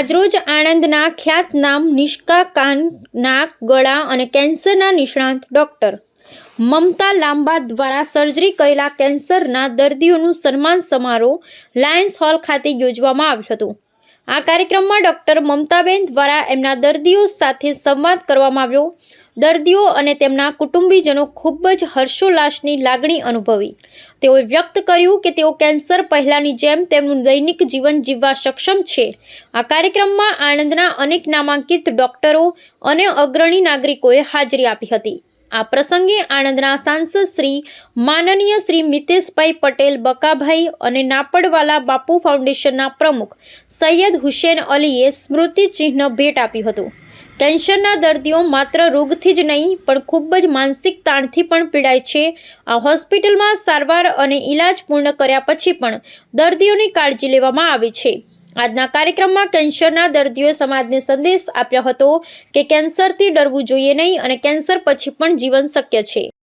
આજરોજ આણંદના ખ્યાતનામ નિષ્કા કાન નાક ગળા અને કેન્સરના નિષ્ણાંત ડોક્ટર. મમતા લાંબા દ્વારા સર્જરી કરેલા કેન્સરના દર્દીઓનું સન્માન સમારોહ લાયન્સ હોલ ખાતે યોજવામાં આવ્યું હતું. આ કાર્યક્રમમાં ડૉક્ટર મમતાબેન દ્વારા એમના દર્દીઓ સાથે સંવાદ કરવામાં આવ્યો. દર્દીઓ અને તેમના કુટુંબીજનો ખૂબ જ હર્ષોલ્લાસની લાગણી અનુભવી. તેઓએ વ્યક્ત કર્યું કે તેઓ કેન્સર પહેલાંની જેમ તેમનું દૈનિક જીવન જીવવા સક્ષમ છે. આ કાર્યક્રમમાં આણંદના અનેક નામાંકિત ડોક્ટરો અને અગ્રણી નાગરિકોએ હાજરી આપી હતી. આ પ્રસંગે આણંદના સાંસદ શ્રી, માનનીય શ્રી મિતેશભાઈ પટેલ બકાભાઈ અને નાપડવાલા બાપુ ફાઉન્ડેશનના પ્રમુખ સૈયદ હુસેન અલીએ સ્મૃતિ ચિહ્ન ભેટ આપ્યું હતું. કેન્સરના દર્દીઓ માત્ર રોગથી જ નહીં, પણ ખૂબ જ માનસિક તાણથી પણ પીડાય છે. આ હોસ્પિટલમાં સારવાર અને ઈલાજ પૂર્ણ કર્યા પછી પણ દર્દીઓની કાળજી લેવામાં આવે છે. આજના કાર્યક્રમમાં કેન્સરના દર્દીઓએ સમાજને સંદેશ આપ્યો હતો કે કેન્સરથી ડરવું જોઈએ નહીં અને કેન્સર પછી પણ જીવન શક્ય છે.